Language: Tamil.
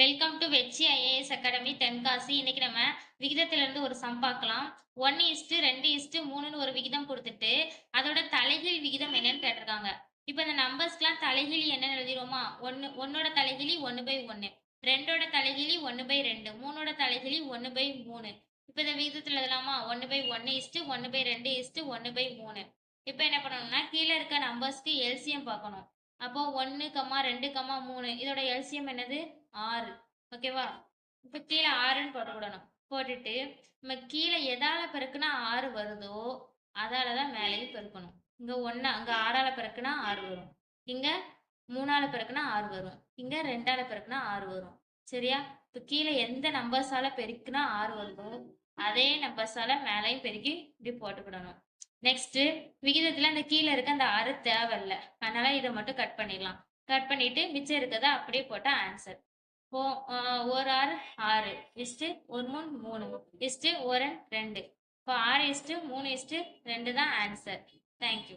வெல்கம் டு வெச்சி ஐஏஎஸ் அகாடமி தென்காசி இன்னைக்கு நம்ம விகிதத்துல இருந்து ஒரு சம் பார்க்கலாம். ஒன் இஸ்ட்டு ரெண்டு இஸ்ட்டு மூணுன்னு ஒரு விகிதம் கொடுத்துட்டு அதோட தலைகீழ் விகிதம் என்னன்னு கேட்டிருக்காங்க. இப்போ இந்த நம்பர்ஸ்க்குலாம் தலைகீழி என்னன்னு எழுதிடுவோமா? ஒன்று ஒன்னோட தலைகீழி ஒன்று பை ஒன்று ரெண்டோட தலைகீழி ஒன்று பை ரெண்டு மூணோட தலைகீழி ஒன்று பை மூணு. இப்போ இந்த விகிதத்தில் எழுதலாமா? ஒன்று பை ஒன்று இஸ்ட்டு ஒன்று பை ரெண்டு இஸ்ட்டு ஒன்று பை மூணு. இப்போ என்ன பண்ணணும்னா கீழே இருக்க நம்பர்ஸ்க்கு எல்சியம் பார்க்கணும். அப்போ ஒன்று கம்மா ரெண்டு கம்மா மூணு. இதோட எல்சியம் என்னது? ஆறு. ஓகேவா இப்போ கீழே ஆறுன்னு போட்டுக்கிடணும் போட்டுட்டு நம்ம கீழே எதால பிறக்குன்னா ஆறு வருதோ அதால தான் மேலேயும் பெருக்கணும். இங்கே ஒன்றா அங்கே ஆறால பெருக்குனா ஆறு வரும். இங்கே மூணால பிறக்குனா ஆறு வரும். இங்கே ரெண்டால பிறக்குனா ஆறு வரும். சரியா? இப்போ கீழே எந்த நம்பர்ஸால பெருக்குனா ஆறு வருதோ அதே நம்பர்ஸால மேலேயும் பெருக்கி இப்படி போட்டுக்கிடணும் நெக்ஸ்ட் விகிதத்துல அந்த கீழே இருக்க அந்த ஆறு தேவையில்ல. அதனால இதை மட்டும் கட் பண்ணிடலாம். கட் பண்ணிட்டு மிச்சம் இருக்கிறத அப்படியே போட்டா ஆன்சர் இப்போ ஒரு ஆறு ஆறு. இஸ்ட்டு ஒரு மூணு? மூணு. இஸ்ட்டு ஒரு ரெண்டு? இப்போ ஆறு இஸ்ட்டு மூணு இஸ்ட்டு ரெண்டு தான் ஆன்சர் தேங்க்யூ